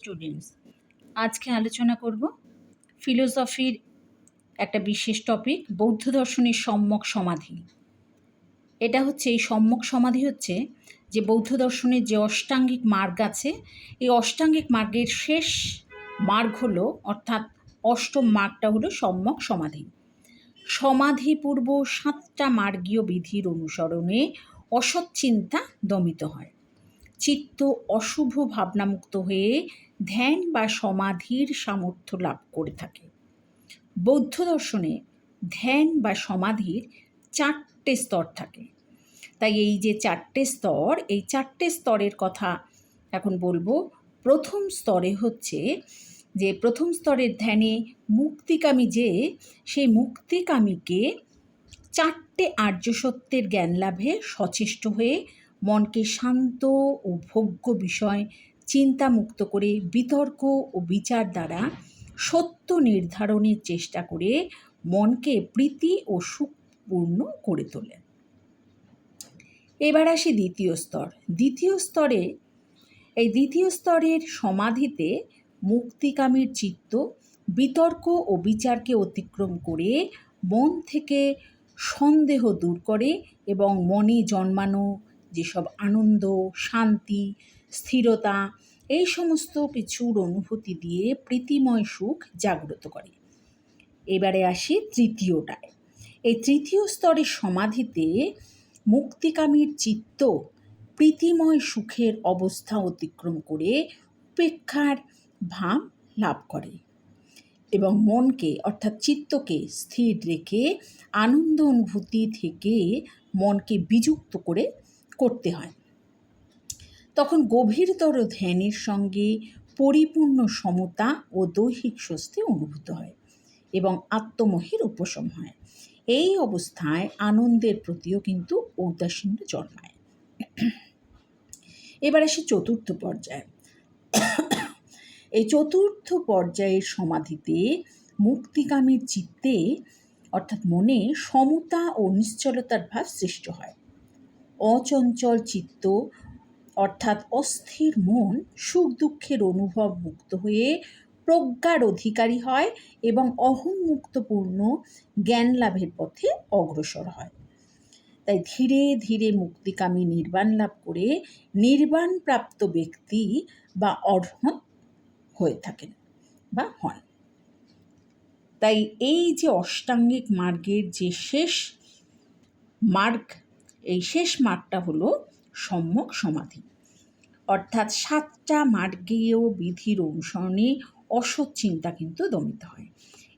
Students আজকে আলোচনা করব ফিলোসফির একটা বিশেষ টপিক বৌদ্ধ দর্শনের সম্যক সমাধি। এটা হচ্ছে, এই সম্যক সমাধি হচ্ছে যে বৌদ্ধ দর্শনের যে অষ্টাঙ্গিক মার্গ আছে, এই অষ্টাঙ্গিক মার্গের শেষ মার্গ হলো, অর্থাৎ অষ্টম মার্গটা হলো সম্যক সমাধি। সমাধিপূর্ব সাতটা মার্গীয় বিধির অনুসরণে অসৎ চিন্তা দমিত হয়। চিত্ত অশুভ ভাবনামুক্ত হয়ে ধ্যান বা সমাধির সামর্থ্য লাভ করে থাকে। বৌদ্ধ দর্শনে ধ্যান বা সমাধির চারটে স্তর থাকে। তাই এই যে চারটে স্তর, এই চারটে স্তরের কথা এখন বলব। প্রথম স্তরে হচ্ছে যে, প্রথম স্তরের ধ্যানে মুক্তিকামী যে, সেই মুক্তিকামীকে চারটে আর্য সত্যের জ্ঞান লাভে সচেষ্ট হয়ে মনকে শান্ত ও ভোগ্য বিষয় চিন্তামুক্ত করে বিতর্ক ও বিচার দ্বারা সত্য নির্ধারণের চেষ্টা করে মনকে প্রীতি ও সুখপূর্ণ করে তোলে। এবার আসি দ্বিতীয় স্তর। দ্বিতীয় স্তরে, এই দ্বিতীয় স্তরের সমাধিতে মুক্তিকামীর চিত্ত বিতর্ক ও বিচারকে অতিক্রম করে মন থেকে সন্দেহ দূর করে এবং মনে জন্মানো যেসব আনন্দ, শান্তি, স্থিরতা, এই সমস্ত কিছুর অনুভূতি দিয়ে প্রীতিময় সুখ জাগ্রত করে। এবারে আসি তৃতীয়টায়। এই তৃতীয় স্তরের সমাধিতে মুক্তিকামীর চিত্ত প্রীতিময় সুখের অবস্থা অতিক্রম করে উপেক্ষার ভাব লাভ করে এবং মনকে, অর্থাৎ চিত্তকে স্থির রেখে আনন্দ অনুভূতি থেকে মনকে বিযুক্ত করে করতে হয়। তখন গভীরতর ধ্যানের সঙ্গে পরিপূর্ণ সমতা ও দৈহিক স্বস্তি অনুভূত হয় এবং আত্মমোহের উপশম হয়। এই অবস্থায় আনন্দের প্রতিও কিন্তু ঔদাসীন্য জন্মায়। এবার আসি চতুর্থ পর্যায়ে। এই চতুর্থ পর্যায়ের সমাধিতে মুক্তিকামীর চিত্তে, অর্থাৎ মনে, সমতা ও নিশ্চলতার ভাব সৃষ্ট হয়। অচঞ্চল চিত্ত, অর্থাৎ অস্থির মন সুখ দুঃখের অনুভব মুক্ত হয়ে প্রজ্ঞার অধিকারী হয় এবং অহংমুক্তপূর্ণ জ্ঞান লাভের পথে অগ্রসর হয়। তাই ধীরে ধীরে মুক্তিকামী নির্বাণ লাভ করে নির্বাণ প্রাপ্ত ব্যক্তি বা অর্হৎ হয়ে থাকেন বা হন। তাই এই যে অষ্টাঙ্গিক মার্গের যে শেষ মার্গ এই শেষ মাঠটা হলো সম্যক সমাধি। অর্থাৎ সাতটা মার্গীয় বিধির অনুসরণে অসৎ চিন্তা কিন্তু দমিত হয়।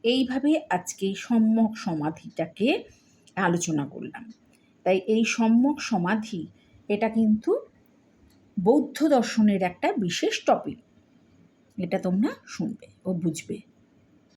এইভাবে আজকে সম্যক সমাধিটাকে আলোচনা করলাম। তাই এই সম্যক সমাধি, এটা কিন্তু বৌদ্ধ দর্শনের একটা বিশেষ টপিক এটা তোমরা শুনবে ও বুঝবে।